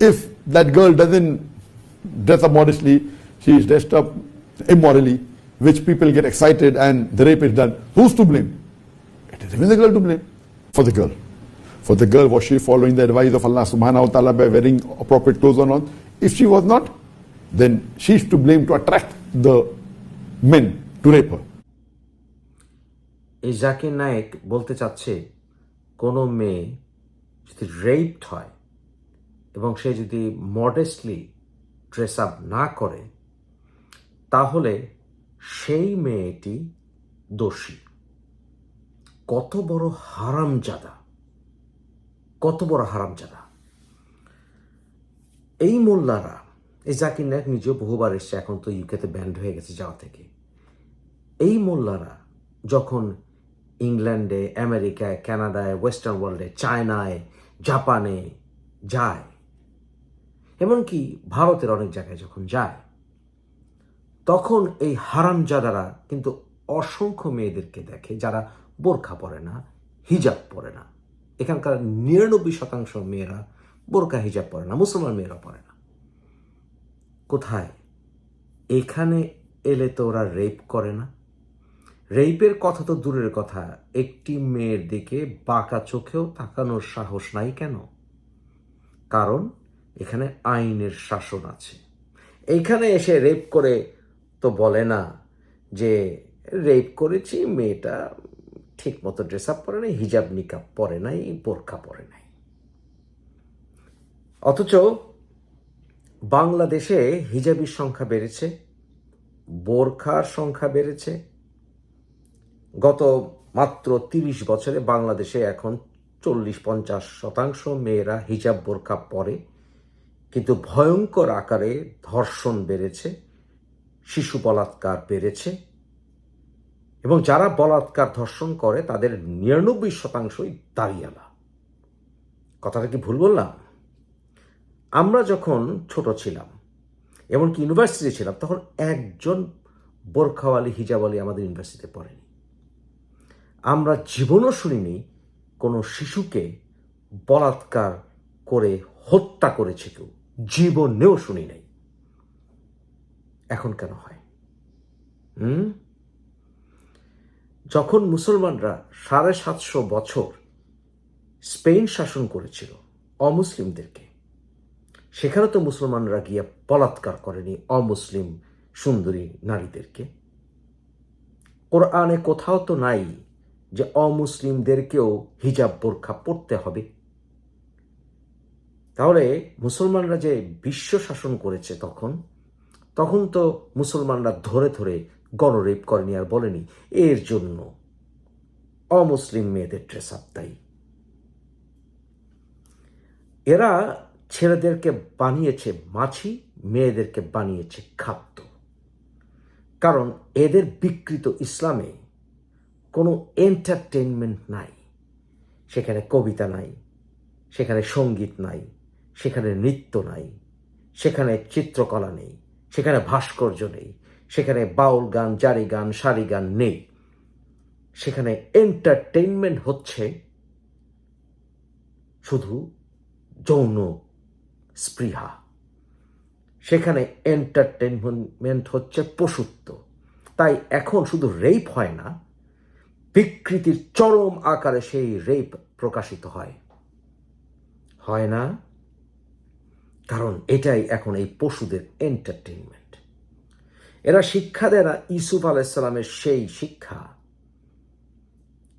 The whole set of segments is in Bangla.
If that girl doesn't dress up modestly, she is dressed up immorally, which people get excited and the rape is done, who's to blame? It is even the girl to blame. For the girl. For the girl, was she following the advice of Allah subhanahu wa ta'ala by wearing appropriate clothes or not? If she was not, then she is to blame to attract the men to rape her. এই জাকির নায়েক বলতে চাচ্ছে কোনো মেয়ে যদি রেপড হয় এবং সে যদি মডেস্টলি ড্রেস আপ না করে, তাহলে সেই মেয়েটি দোষী। কত বড় হারামজাদা। কত বড় হারামজাদা। এই মোল্লারা, এই জাকির নায়ক নিজেও বহুবার এসছে, এখন তো ইউকেতে ব্যান্ড হয়ে গেছে যাওয়া থেকে। এই মোল্লারা যখন ইংল্যান্ডে, আমেরিকায়, কানাডায় ওয়েস্টার্ন ওয়ার্ল্ডে চায়নায়, জাপানে যায় এমনকি ভারতের অনেক জায়গায় যখন যায়, তখন এই হারামজাদারা কিন্তু অসংখ্য মেয়েদেরকে দেখে যারা বোরখা পরে না, হিজাব পরে না। এখানকার নিরানব্বই শতাংশ মেয়েরা বোরখা, হিজাব পরে না, মুসলমান মেয়েরা পরে না। কোথায়? এখানে এলে তো ওরা রেপ করে না। রেপের কথা তো দূরের কথা, একটি মেয়ের দিকে বাঁকা চোখেও তাকানোর সাহস নাই কেন? কারণ এখানে আইনের শাসন আছে। এইখানে এসে রেপ করে তো বলে না যে রেপ করেছি, মেয়েটা ঠিক মতো ড্রেস আপ পরে নাই, হিজাব নিকাব পরে নাই, বোরখা পরে নাই। অথচ বাংলাদেশে হিজাবির সংখ্যা বেড়েছে, বোরখার সংখ্যা বেড়েছে। গত মাত্র তিরিশ বছরে বাংলাদেশে এখন চল্লিশ পঞ্চাশ শতাংশ মেয়েরা হিজাব বোরখা পরে। কিন্তু ভয়ঙ্কর আকারে ধর্ষণ বেড়েছে, শিশু বলাৎকার বেড়েছে, এবং যারা বলাৎকার ধর্ষণ করে তাদের নিরানব্বই শতাংশই দাঁড়িয়ালা। কথাটা কি ভুল বললাম? আমরা যখন ছোট ছিলাম, এমনকি ইউনিভার্সিটি ছিলাম, তখন একজন বোরখাওয়ালি হিজাবালি আমাদের ইউনিভার্সিটিতে পড়েনি। আমরা জীবনও শুনিনি কোনো শিশুকে বলাৎকার করে হত্যা করেছে কেউ। জীবনেও শুনি নাই। এখন কেন হয়? হুম? যখন মুসলমানরা সাড়ে সাতশো বছর স্পেন শাসন করেছিল অমুসলিমদেরকে, সেখানে তো মুসলমানরা গিয়ে বলাৎকার করেনি অমুসলিম সুন্দরী নারীদেরকে। কোরআনে কোথাও তো নাই যে অমুসলিমদেরকেও হিজাব বোরখা পড়তে হবে। তাহলে মুসলমানরা যে বিশ্ব শাসন করেছে তখন তখন তো মুসলমানরা ধরে ধরে গণরেপ করেনি আর বলেনি, এর জন্য অমুসলিম মেয়েদের ড্রেস আপ দায়ী এরা ছেলেদেরকে বানিয়েছে মাছি, মেয়েদেরকে বানিয়েছে খাদ্য। কারণ এদের বিকৃত ইসলামে কোনো এন্টারটেনমেন্ট নাই। সেখানে কবিতা নাই, সেখানে সংগীত নাই সেখানে নৃত্য নাই, সেখানে চিত্রকলা নেই, সেখানে ভাস্কর্য নেই, সেখানে বাউল গান, জারি গান, সারি গান নেই। সেখানে এন্টারটেনমেন্ট হচ্ছে শুধু যৌন স্পৃহা। সেখানে এন্টারটেনমেন্ট হচ্ছে পশুত্ব। তাই এখন শুধু রেপ হয় না, বিকৃতির চরম আকারে সেই রেপ প্রকাশিত হয়। হয় না? কারণ এটাই এখন এই পশুদের এন্টারটেনমেন্ট এরা শিক্ষা দেয় না ইসুফ আলাইসাল্লামের সেই শিক্ষা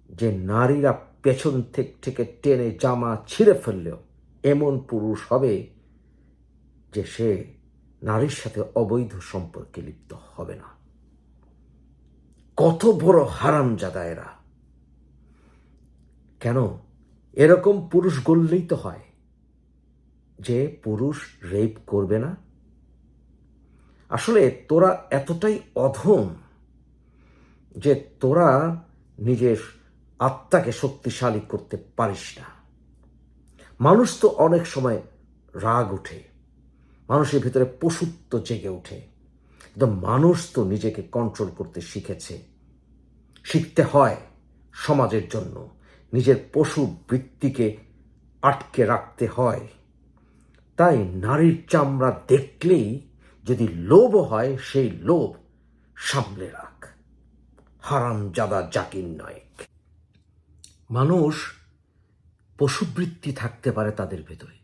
যে নারীরা পেছন থেকে টেনে জামা ছিঁড়ে ফেললেও এমন পুরুষ হবে যে সে নারীর সাথে অবৈধ সম্পর্কে লিপ্ত হবে না। কত বড় হারামজাদা এরা। কেন? এরকম পুরুষ গড়লেই তো হয়। যে পুরুষ রেপ করবে না? আসলে তোরা এতটাই অধম যে তোরা নিজের আত্মাকে শক্তিশালী করতে পারিস না। মানুষ তো অনেক সময় রাগ উঠে, মানুষের ভিতরে পশুত্ব জেগে ওঠে কিন্তু মানুষ তো নিজেকে কন্ট্রোল করতে শিখেছে। শিখতে হয় সমাজের জন্য। নিজের পশু বৃত্তিকে আটকে রাখতে হয়। তাই নারীর চামড়া দেখলেই যদি লোভ হয়, সেই লোভ সামলে রাখ। হারামজাদা জাকির নায়ক। মানুষ পশুবৃত্তি থাকতে পারে তাদের ভেতরে,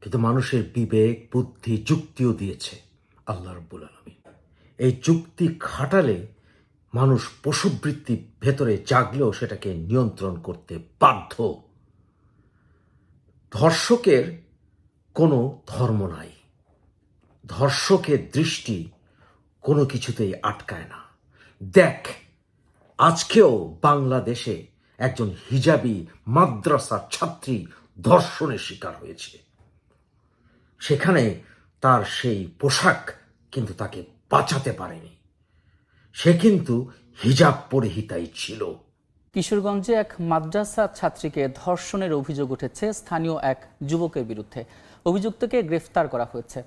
কিন্তু মানুষের বিবেক, বুদ্ধি, যুক্তিও দিয়েছে আল্লাহ রব্বুল আলমী এই যুক্তি খাটালে মানুষ পশুবৃত্তি ভেতরে জাগলেও সেটাকে নিয়ন্ত্রণ করতে বাধ্য। ধর্ষকের কোনো ধর্ম নাই। ধর্ষকের দৃষ্টি কোনো কিছুতেই আটকায় না। দেখ, আজকেও বাংলাদেশে একজন হিজাবি মাদ্রাসার ছাত্রী ধর্ষণের শিকার হয়েছে। সেখানে তার সেই পোশাক কিন্তু তাকে বাঁচাতে পারেনি। সে কিন্তু হিজাব পরিহিতাই ছিল। কিশোরগঞ্জে এক মাদ্রাসা ছাত্রীকে ধর্ষণের অভিযোগ উঠেছে স্থানীয় এক যুবকের বিরুদ্ধে। অভিযুক্তকে গ্রেফতার করা হয়েছে।